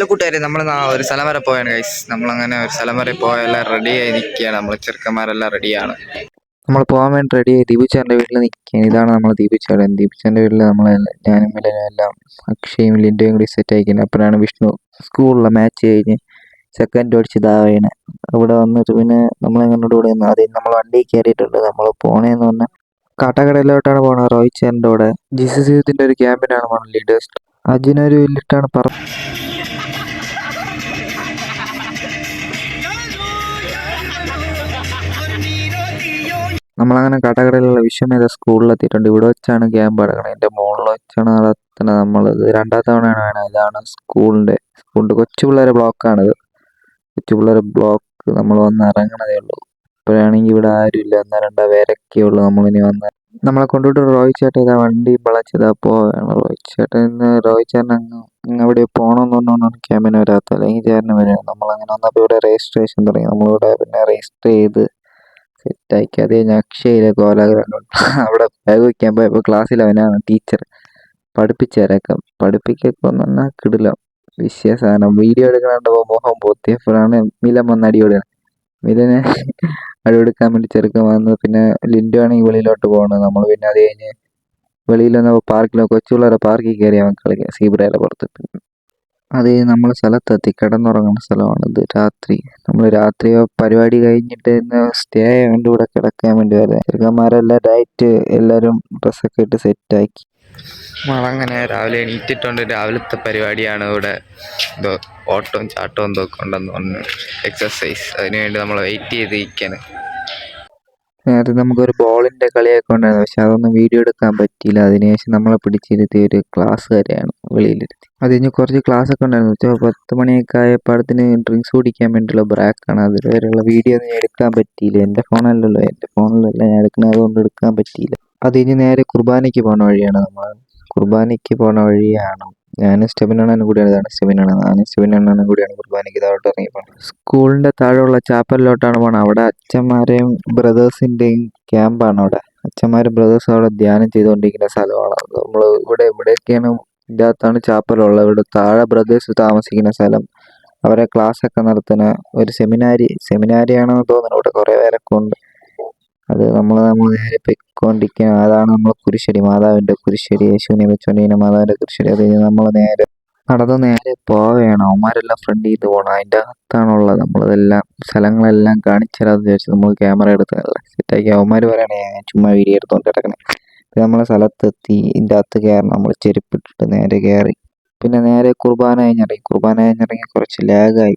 Hello കൂട്ടുകാരെ നമ്മൾ ഒരു സ്ഥലം വരെ പോയാണ് ഗൈസ് നമ്മളങ്ങനെ ഒരു സ്ഥലം വരെ പോയെല്ലാം റെഡി ആയി നിൽക്കുകയാണ് നമ്മൾ ചെറുക്കന്മാരെല്ലാം റെഡിയാണ് നമ്മൾ പോകാൻ വേണ്ടി റെഡി ആയി ദീപിച്ചാന്റെ വീട്ടിൽ നിൽക്കുകയാണ് ഇതാണ് നമ്മൾ ദീപിച്ചാടൻ ദീപിച്ചാന്റെ വീട്ടിൽ നമ്മൾ ഞാനും മിലനും എല്ലാം അക്ഷയും ലിന്റെയും കൂടി സെറ്റ് ആയിരിക്കുന്നത് അപ്പോഴാണ് വിഷ്ണു സ്കൂളിലെ മാച്ച് കഴിഞ്ഞ് സെക്കൻഡ് അടിച്ച് ഇതാവേണ് അവിടെ വന്നിട്ട് പിന്നെ നമ്മളെങ്ങോട്ട് കൂടെ നിന്ന് ആദ്യം നമ്മൾ വണ്ടി കയറിയിട്ടുണ്ട്. നമ്മൾ പോണേന്ന് പറഞ്ഞാൽ കാട്ടാക്കടയിലോട്ടാണ് പോകുന്നത് റോഹിത് ചേട്ടന്റെ കൂടെ യൂത്തിന്റെ ഒരു ക്യാമ്പിനാണ് പോണത്. ലീഡേഴ്സ് അജിനൊരു വില്ലിട്ടാണ് പറ നമ്മളങ്ങനെ കാട്ടാക്കടയിലുള്ള വിശ്വമേധ സ്കൂളിലെത്തിയിട്ടുണ്ട്. ഇവിടെ വെച്ചാണ് ക്യാമ്പ് നടക്കുന്നത് എന്റെ മുകളിൽ വെച്ചാണ് നടത്തുന്നത് നമ്മൾ രണ്ടാം തവണയാണ് വേണം ഇതാണ് സ്കൂളിന്റെ സ്കൂളിന്റെ കൊച്ചു പിള്ളേരെ ബ്ലോക്കാണിത് കൊച്ചു പിള്ളേരെ ബ്ലോക്ക് നമ്മൾ വന്ന് ഇറങ്ങണതേ ഉള്ളൂ. ഇപ്പോഴാണെങ്കിൽ ഇവിടെ ആരുമില്ല. ഒന്നോ രണ്ടോ പേരൊക്കെ ഉള്ളൂ നമ്മളിനി വന്ന്. നമ്മളെ കൊണ്ടുപോയിട്ട് റോഹിത് ചേട്ടൻ ഇതാ വണ്ടി വളച്ചതാ പോവാണ്. റോഹിത് ചേട്ടൻ ഇന്ന് റോഹിത് ചേട്ടൻ അങ്ങ് അവിടെ പോകണമെന്ന് പറഞ്ഞുകൊണ്ടാണ് ക്യാമ്പിന് വരാത്തത്. അല്ലെങ്കിൽ ചേട്ടന് വരും നമ്മളങ്ങനെ വന്നപ്പോൾ ഇവിടെ രജിസ്ട്രേഷൻ തുടങ്ങി. നമ്മളിവിടെ പിന്നെ രജിസ്റ്റർ ചെയ്ത് സെറ്റാക്കി കഴിഞ്ഞ് അക്ഷയയിലെ കോലാഗ്രഹം അവിടെ വയ്ക്കാൻ പോയപ്പോൾ ക്ലാസ്സിൽ അവനാണ് ടീച്ചർ പഠിപ്പിച്ചേരൊക്കെ പഠിപ്പിക്കൊക്കെ ഒന്ന് പറഞ്ഞാൽ കിടിലം. വിഷയ സാധനം. വീഡിയോ എടുക്കണപ്പോൾ മോഹം പൊത്തിയപ്പോഴാണ് മിലൻ വന്ന് അടിയോടുകയാണ് മിലനെ അടിയെടുക്കാൻ വേണ്ടി ചെറുക്കം വന്ന് പിന്നെ ലിൻഡു ആണെങ്കിൽ വെളിയിലോട്ട് പോകണം നമ്മൾ പിന്നെ അത് കഴിഞ്ഞ് വെളിയിൽ പാർക്കിലോ കൊച്ചു പാർക്കിൽ കയറി അവൻ കളിക്കുക സീബ്രയുടെ പുറത്ത്. അത് നമ്മളെ സ്ഥലത്തെത്തി കിടന്നുറങ്ങുന്ന സ്ഥലമാണ് ഇത്. രാത്രി. നമ്മൾ രാത്രി പരിപാടി കഴിഞ്ഞിട്ട് സ്റ്റേ ആയതുകൊണ്ട് ഇവിടെ കിടക്കാൻ വേണ്ടി വരാം. ചെറുക്കന്മാരെല്ലാം ഡയറ്റ് എല്ലാവരും ഡ്രസ്സൊക്കെ ഇട്ട് സെറ്റാക്കി നമ്മളങ്ങനെ രാവിലെ എണീറ്റിട്ടുണ്ട് രാവിലത്തെ പരിപാടിയാണ് ഇവിടെ ഓട്ടവും ചാട്ടവും എന്തോ ഉണ്ടെന്ന് പറഞ്ഞു എക്സസൈസ് അതിനുവേണ്ടി നമ്മൾ വെയിറ്റ് ചെയ്ത് ഇരിക്കാണ് നേരത്തെ നമുക്കൊരു ബോളിന്റെ കളിയൊക്കെ ഉണ്ടായിരുന്നു. പക്ഷെ അതൊന്നും വീഡിയോ എടുക്കാൻ പറ്റിയില്ല. അതിനുശേഷം നമ്മളെ പിടിച്ചിരുത്തിയ ഒരു ക്ലാസ് വരെയാണ് വെളിയിലിരുത്തി. അത് കഴിഞ്ഞ് കുറച്ച് ക്ലാസ് ഒക്കെ ഉണ്ടായിരുന്നു. ഉച്ച പത്ത് മണിയൊക്കെ ആയപ്പോൾ ഡ്രിങ്ക്സ് കുടിക്കാൻ വേണ്ടിയുള്ള ബ്രാക്കാണ് അതുവരെയുള്ള വീഡിയോ ഒന്നും എടുക്കാൻ പറ്റിയില്ല. എന്റെ ഫോണല്ലല്ലോ എന്റെ ഫോണിലല്ല ഞാൻ എടുക്കുന്നത്. അതുകൊണ്ട് എടുക്കാൻ പറ്റിയില്ല. അത് കഴിഞ്ഞ് നേരെ കുർബാനയ്ക്ക് പോകുന്ന വഴിയാണ് നമ്മൾ. കുർബാനയ്ക്ക് പോണ വഴിയാണ്. ഞാൻ ഞാനും സ്റ്റെബിനണ്ണനും കൂടിയാണ്. ഇതാണ് ഞാൻ ഞാനും സ്റ്റെബിനണ്ണനും കൂടിയാണ് കുർബാനയ്ക്ക് ഇതോട്ട് ഇറങ്ങി പോകുന്നത് സ്കൂളിന്റെ താഴെയുള്ള ചാപ്പലിലോട്ടാണ് പോകുന്നത് അവിടെ അച്ഛന്മാരെയും ബ്രദേഴ്സിന്റെയും ക്യാമ്പാണ് അവിടെ. അച്ഛന്മാരും ബ്രദേഴ്സും അവിടെ ധ്യാനം ചെയ്തുകൊണ്ടിരിക്കുന്ന സ്ഥലമാണ്. നമ്മൾ ഇവിടെ ഇവിടെയൊക്കെയാണ് ഇതിനകത്താണ് ചാപ്പലുള്ളത്? ഇവിടെ താഴെ ബ്രദേഴ്സ് താമസിക്കുന്ന സ്ഥലം. അവരെ ക്ലാസ് ഒക്കെ നടത്തുന്ന ഒരു സെമിനാരി. സെമിനാരിയാണെന്ന് തോന്നുന്നു. ഇവിടെ കുറേ പേരൊക്കെ ഉണ്ട്. അത് നമ്മൾ നമ്മൾ നേരെ പൊയ്ക്കൊണ്ടിരിക്കുക അതാണ് നമ്മൾ കുരിശടി. മാതാവിന്റെ കുരിശടി. യേശുവിനെ വെച്ചോണ്ടിരിക്കുന്ന മാതാവിന്റെ കുരിശടി. അത് നമ്മൾ നേരെ നടന്ന് നേരെ പോവുകയാണ്. അവന്മാരെല്ലാം ഫ്രണ്ട് ചെയ്ത് പോകണം അതിന്റെ അകത്താണുള്ളത് നമ്മളിതെല്ലാം സ്ഥലങ്ങളെല്ലാം കാണിച്ചാലും വിചാരിച്ചു നമ്മൾ ക്യാമറ എടുത്ത് സെറ്റാക്കി അവന്മാർ പറയണേ ചുമ്മാ വീഡിയോ എടുത്തുകൊണ്ട് കിടക്കണേ നമ്മളെ സ്ഥലത്തെത്തി. ഇതിന്റെ അകത്ത് കയറണം. നമ്മൾ ചെരുപ്പിട്ടിട്ട് നേരെ കയറി. പിന്നെ നേരെ കുർബാന കഴിഞ്ഞിറങ്ങി കുർബാന കഴിഞ്ഞിറങ്ങി കുറച്ച് ലാഗായി.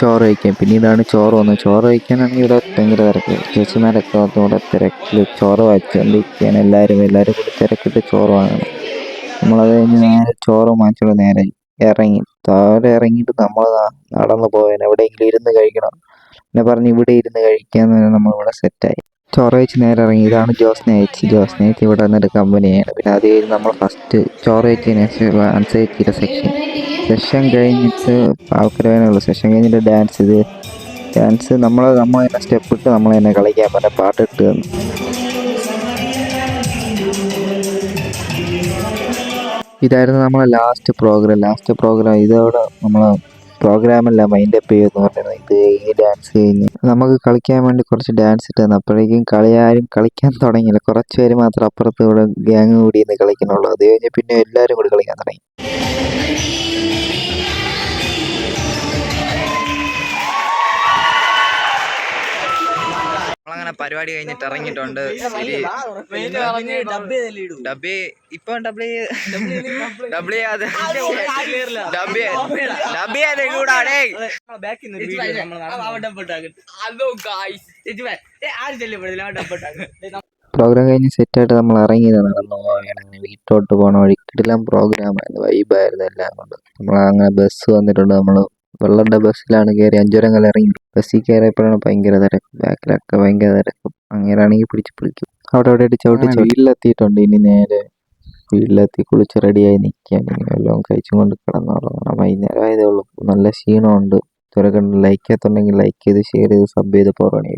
ചോറ് കഴിക്കാൻ. പിന്നെ ഇതാണ് ചോറ് വന്നത്. ചോറ് കഴിക്കാനാണെങ്കിൽ ഇവിടെ ഭയങ്കര തിരക്ക്. ചേച്ചിമാരൊക്കെ ഇവിടെ തിരക്കിൽ ചോറ് വായിച്ചുകൊണ്ടിരിക്കുകയാണ് എല്ലാവരും എല്ലാവരും കൂടി തിരക്കിട്ട് ചോറ് വാങ്ങണം. നമ്മളത് കഴിഞ്ഞ് നേരെ ചോറ് വാങ്ങിച്ചുകൊണ്ട് നേരെ ഇറങ്ങി. താഴെ ഇറങ്ങിയിട്ട് നമ്മൾ നടന്നു പോയാൽ എവിടെയെങ്കിലും ഇരുന്ന് കഴിക്കണം. പിന്നെ പറഞ്ഞ് ഇവിടെ ഇരുന്ന് കഴിക്കാന്ന് നമ്മളിവിടെ സെറ്റായി ചോറ് കഴിച്ച് നേരെ ഇറങ്ങി ഇതാണ് ജോസ് നേച്ചി ജോസ് ഇവിടെ വന്നൊരു കമ്പനിയാണ്. പിന്നെ അത് കഴിഞ്ഞ് നമ്മൾ ഫസ്റ്റ് ചോറ് കഴിച്ചതിന് ശേഷം അൻസൈറ്റിയുടെ സെക്ഷൻ. സെഷൻ കഴിഞ്ഞിട്ട് ആൾക്കാരെ ഉള്ളൂ. സെഷൻ കഴിഞ്ഞിട്ട് ഡാൻസ് ഇത് ഡാൻസ് നമ്മൾ നമ്മൾ തന്നെ സ്റ്റെപ്പ് ഇട്ട് നമ്മൾ തന്നെ കളിക്കാൻ പറ്റുന്ന പാട്ടിട്ട് തന്നു ഇതായിരുന്നു നമ്മളെ ലാസ്റ്റ് പ്രോഗ്രാം. ലാസ്റ്റ് പ്രോഗ്രാം ഇതോടെ നമ്മളെ പ്രോഗ്രാമെല്ലാം മൈൻഡ് അപ്പ് ചെയ്യുമെന്ന് പറയുന്നത് ഇത് ഈ ഡാൻസ് കഴിഞ്ഞ് നമുക്ക് കളിക്കാൻ വേണ്ടി കുറച്ച് ഡാൻസ് ഇട്ട് തന്നു അപ്പോഴേക്കും കളി ആരും കളിക്കാൻ തുടങ്ങിയില്ല. കുറച്ച് പേര് മാത്രം അപ്പുറത്ത് ഇവിടെ ഗ്യാങ് കൂടി ഇന്ന് കളിക്കുന്നുള്ളൂ. അത് കഴിഞ്ഞ് പിന്നെ എല്ലാവരും കൂടി കളിക്കാൻ തുടങ്ങി. നമ്മളങ്ങനെ പരിപാടി കഴിഞ്ഞിട്ട് ഇറങ്ങിയിട്ടുണ്ട്. ഡബി ഇപ്പൊ ഡബ്ല്യൂ ഡബ്ല്യൂ ചെയ്യാതെ ഡബി ഡബി ചെയ്യാതെ കൂടാടേ പ്രോഗ്രാം കഴിഞ്ഞ് സെറ്റായിട്ട് നമ്മൾ ഇറങ്ങിയത് നടന്നു അങ്ങനെ വീട്ടിലോട്ട് പോകണ വഴി കിടിലം പ്രോഗ്രാമായിരുന്നു വൈബായിരുന്നു എല്ലാം കൊണ്ട്. നമ്മൾ അങ്ങനെ ബസ് വന്നിട്ടുണ്ട് നമ്മൾ വെള്ളന്റെ ബസ്സിലാണ് കയറി അഞ്ചുരങ്ങൾ ഇറങ്ങി. ബസ്സിൽ കയറിയപ്പോഴാണ് ഭയങ്കര തിരക്ക്. ബാക്കിലൊക്കെ ഭയങ്കര തിരക്ക്. അങ്ങനെയാണെങ്കിൽ പിടിച്ച് പിടിക്കും അവിടെ അവിടെ അടിച്ച് അവിടെ വീട്ടിലെത്തിയിട്ടുണ്ട്. ഇനി നേരെ വീട്ടിലെത്തി കുളിച്ച് റെഡിയായി നിൽക്കുകയാണ്. ഇനി വല്ലതും കഴിച്ചും കൊണ്ട് കിടന്നോളാം വൈകുന്നേരം ആയതേ ഉള്ളൂ. നല്ല ക്ഷീണമുണ്ട്. ഇതുവരെ കണ്ട് ലൈക്ക് ചെയ്യാത്തുണ്ടെങ്കിൽ ലൈക്ക് ചെയ്ത് ഷെയർ ചെയ്ത് സബ് ചെയ്ത് പോകണേ